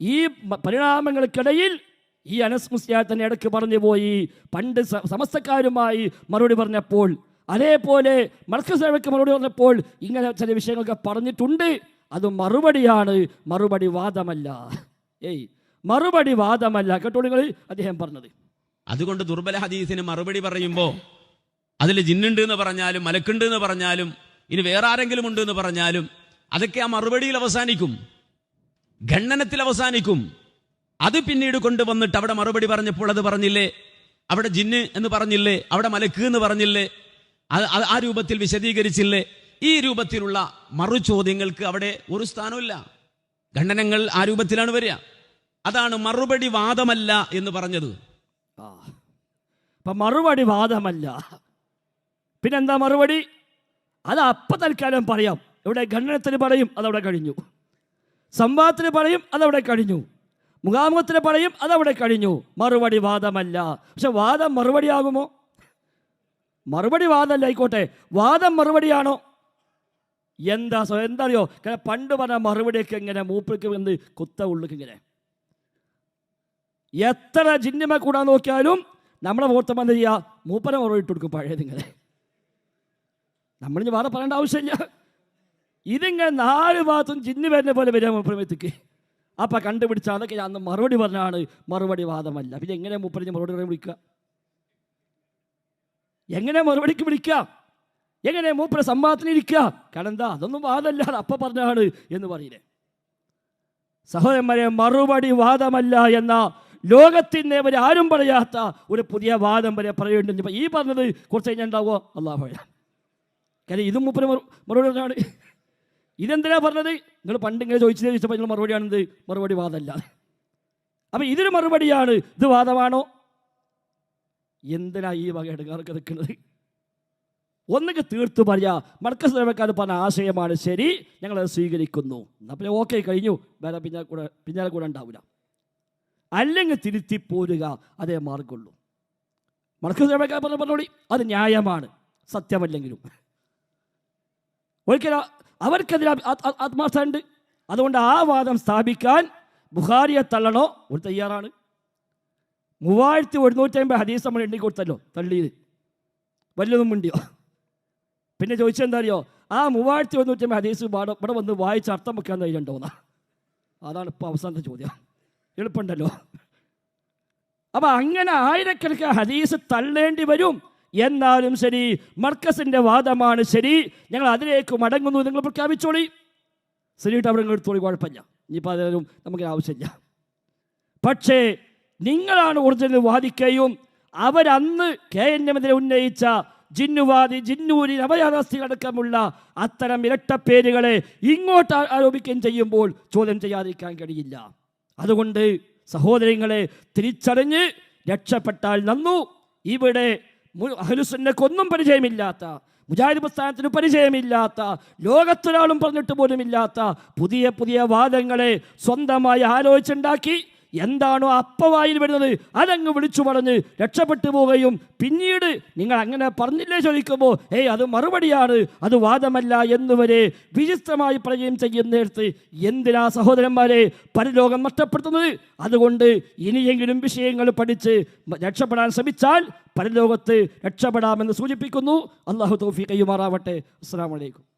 ഈ പരിണാമങ്ങൾക്കിടയിൽ ഈ അനസ് മുസ്ലിയാർ തന്നെ ഇടയ്ക്ക് പറഞ്ഞു പോയി. പണ്ട് സമസ്തക്കാരുമായി മറുപടി പറഞ്ഞപ്പോൾ അതേപോലെ മർക്കസേവയ്ക്ക് മറുപടി പറഞ്ഞപ്പോൾ ഇങ്ങനെ ചില വിഷയങ്ങളൊക്കെ പറഞ്ഞിട്ടുണ്ട്. അത് മറുപടിയാണ്. മറുപടി വാദമല്ല. ഏയ് മറുപടി വാദമല്ല. കേട്ടോ നിങ്ങൾ അദ്ദേഹം പറഞ്ഞത്. അതുകൊണ്ട് ദുർബല ഹദീസിന് മറുപടി പറയുമ്പോൾ അതിൽ ജിന്നുണ്ട് എന്ന് പറഞ്ഞാലും മലക്കുണ്ട് എന്ന് പറഞ്ഞാലും ഇനി വേറെ ആരെങ്കിലും ഉണ്ട് എന്ന് പറഞ്ഞാലും അതൊക്കെ ആ മറുപടിയിൽ അവസാനിക്കും. ഖണ്ഡനത്തിൽ അവസാനിക്കും. അത് പിന്നീട് കൊണ്ടുവന്നിട്ട് അവിടെ മറുപടി പറഞ്ഞപ്പോൾ അത് പറഞ്ഞില്ലേ? അവിടെ ജിന്ന് എന്ന് പറഞ്ഞില്ലേ? അവിടെ മലക്ക് എന്ന് പറഞ്ഞില്ലേ? അത് ആ രൂപത്തിൽ വിശദീകരിച്ചില്ലേ? ഈ രൂപത്തിലുള്ള മറു ചോദ്യങ്ങൾക്ക് അവിടെ ഒരു സ്ഥാനമില്ല ഖണ്ഡനങ്ങൾ ആ രൂപത്തിലാണ് വരിക. അതാണ് മറുപടി വാദമല്ല എന്ന് പറഞ്ഞത്. മറുപടി വാദമല്ല. പിന്നെന്താ മറുപടി? അത് അപ്പൊ തൽക്കാലം പറയാം. ഇവിടെ ഖണ്ഡനത്തിന് പറയും അതവിടെ കഴിഞ്ഞു. സംവാദത്തിന് പറയും അതവിടെ കഴിഞ്ഞു. മുഖാമുഖത്തിന് പറയും അതവിടെ കഴിഞ്ഞു. മറുപടി വാദമല്ല. പക്ഷെ വാദം മറുപടിയാകുമോ? മറുപടി വാദമല്ല ആയിക്കോട്ടെ. വാദം മറുപടിയാണോ? എന്താ എന്താ അറിയോ കാരണം പണ്ട് പറഞ്ഞ മറുപടിയൊക്കെ ഇങ്ങനെ മൂപ്പിക്ക് വന്ന് കുത്ത ഉള്ളിക്ക് ഇങ്ങനെ. എത്ര ജിന്നിമ കൂടാൻ നോക്കിയാലും നമ്മളെ മുഹൂർത്തം എന്താ ചെയ്യുക മൂപ്പനെ മറുപടി ഇട്ട് കൊടുക്കും പഴയത് ഇങ്ങനെ. നമ്മളിഞ്ഞ് വേറെ പറയേണ്ട ആവശ്യമില്ല. ഇതിങ്ങനെ നാല് ഭാഗത്തും ജിന്ന് വരുന്ന പോലെ വരിക മൂപ്പരമേത്തേക്ക് അപ്പം കണ്ടുപിടിച്ച അതൊക്കെ ഞാൻ മറുപടി പറഞ്ഞാണ് മറുപടി വാദമല്ല. പിന്നെ എങ്ങനെ മൂപ്പരഞ്ഞ് മറുപടി പറയാൻ വിളിക്കുക എങ്ങനെ മറുപടിക്ക് വിളിക്കുക എങ്ങനെ മൂപ്പര സംവാദത്തിന് ഇരിക്കുക കാരണം എന്താ? അതൊന്നും വാദമല്ല. അപ്പ പറഞ്ഞാണ് എന്ന് പറയില്ലേ? സഹോദരന്മാരെ മറുപടി വാദമല്ല എന്ന ലോകത്തിന്റെ വരെ ആരും പറയാത്ത ഒരു പുതിയ വാദം വരെ പറയുന്നുണ്ട്. ഇപ്പം ഈ പറഞ്ഞത് കുറച്ച് കഴിഞ്ഞാൽ ഉണ്ടാവുമോ? അള്ളാഹു കാര്യം ഇതും മൂപ്പര മറുപടി പറഞ്ഞാണ്. ഇതെന്തിനാ പറഞ്ഞത്? നിങ്ങൾ പണ്ട് ഇങ്ങനെ ചോദിച്ചത് ചോദിച്ചപ്പോൾ നിങ്ങൾ മറുപടിയാണെന്ത് മറുപടി വാദമല്ല. അപ്പം ഇതൊരു മറുപടിയാണ്. ഇത് വാദമാണോ? എന്തിനാ ഈ വക എടുക്കാർക്ക് നിൽക്കുന്നത്? ഒന്നുകിൽ തീർത്തു പറയാ. മർക്കസ് സേവക്കാർ പറഞ്ഞ ആശയമാണ് ശരി. ഞങ്ങളത് സ്വീകരിക്കുന്നു. എന്നാൽ പിന്നെ ഓക്കെ കഴിഞ്ഞു. വേറെ പിന്നെ കൂടെ പിന്നാലെ കൂടെ ഉണ്ടാവില്ല അല്ലെങ്കിൽ തിരുത്തി പോരുക. അതേ മാർഗമുള്ളൂ. മർക്കസ് സേവക്കാർ പറഞ്ഞ പറഞ്ഞോളി. അത് ന്യായമാണ്. സത്യമല്ലെങ്കിലും. ഒരിക്കലും അവർക്കെതിരെ ആത്മാർത്ഥമുണ്ട് അതുകൊണ്ട് ആ വാദം സ്ഥാപിക്കാൻ ബുഹാരിയെ തള്ളണോ? ഒരു തയ്യാറാണ്. മൂവായിരത്തി ഒരുന്നൂറ്റി അമ്പത് ഹദീസ് നമ്മൾ എണ്ണി കൊടുത്തല്ലോ തള്ളിയത്. വല്ലതും മുണ്ടിയോ പിന്നെ ചോദിച്ചെന്താ അറിയോ? ആ മൂവായിരത്തി ഒരുന്നൂറ്റി അമ്പത് ഹദീസ് ഇവിടെ വന്ന് വായിച്ച് അർത്ഥം വെക്കാൻ ധൈര്യമുണ്ടോന്നാ അതാണ് ഇപ്പോൾ അവസാനത്തെ ചോദ്യം. എളുപ്പമുണ്ടല്ലോ. അപ്പം അങ്ങനെ ആയിരക്കണക്കിന് ഹദീസ് തള്ളേണ്ടി വരും. എന്നാലും ശരി മർക്കസിന്റെ വാദമാണ് ശരി. ഞങ്ങൾ അതിലേക്ക് മടങ്ങുന്നു. നിങ്ങൾ പ്രഖ്യാപിച്ചോളി. ശരിയിട്ട് അവിടെ എടുത്തോളി കുഴപ്പമില്ല. ഇനിയിപ്പോൾ അതിനും നമുക്ക് ആവശ്യമില്ല. പക്ഷേ നിങ്ങളാണ് ഒറിജിനൽ വാദിക്കുകയും അവരന്ന് കെ എൻ എമ്മിനെ ഉന്നയിച്ച ജിന്നുവാദി ജിന്നൂരി നവയാഥാസ്ഥികളടക്കമുള്ള അത്തരം ഇരട്ട പേരുകളെ ഇങ്ങോട്ട് ആരോപിക്കുകയും ചെയ്യുമ്പോൾ ചോദ്യം ചെയ്യാതിരിക്കാൻ കഴിയില്ല. അതുകൊണ്ട് സഹോദരങ്ങളെ തിരിച്ചറിഞ്ഞ് രക്ഷപ്പെട്ടാൽ നന്നു. ഇവിടെ അഹ്ലുസുന്നക്കൊന്നും പരിചയമില്ലാത്ത മുജാഹിദ് പ്രസ്ഥാനത്തിന് പരിചയമില്ലാത്ത ലോകത്തൊരാളും പറഞ്ഞിട്ട് പോലുമില്ലാത്ത പുതിയ പുതിയ വാദങ്ങളെ സ്വന്തമായി ആലോചിച്ചുണ്ടാക്കി എന്താണോ അപ്പവായിൽ വരുന്നത് അതങ്ങ് വിളിച്ചു പറഞ്ഞ് രക്ഷപ്പെട്ടു പോവുകയും പിന്നീട് നിങ്ങൾ അങ്ങനെ പറഞ്ഞില്ലേ ചോദിക്കുമ്പോൾ ഏയ് അത് മറുപടിയാണ് അത് വാദമല്ല എന്നുവരെ വിചിത്രമായി പറയുകയും ചെയ്യുന്നിടത്ത് എന്തിനാ സഹോദരന്മാരെ പരലോകം നഷ്ടപ്പെടുത്തുന്നത്? അതുകൊണ്ട് ഇനിയെങ്കിലും വിഷയങ്ങൾ പഠിച്ച് രക്ഷപ്പെടാൻ ശ്രമിച്ചാൽ പരലോകത്ത് രക്ഷപ്പെടാമെന്ന് സൂചിപ്പിക്കുന്നു. അള്ളാഹു തൗഫീഖ് കൈമാറാവട്ടെ അസ്സാം വലൈക്കും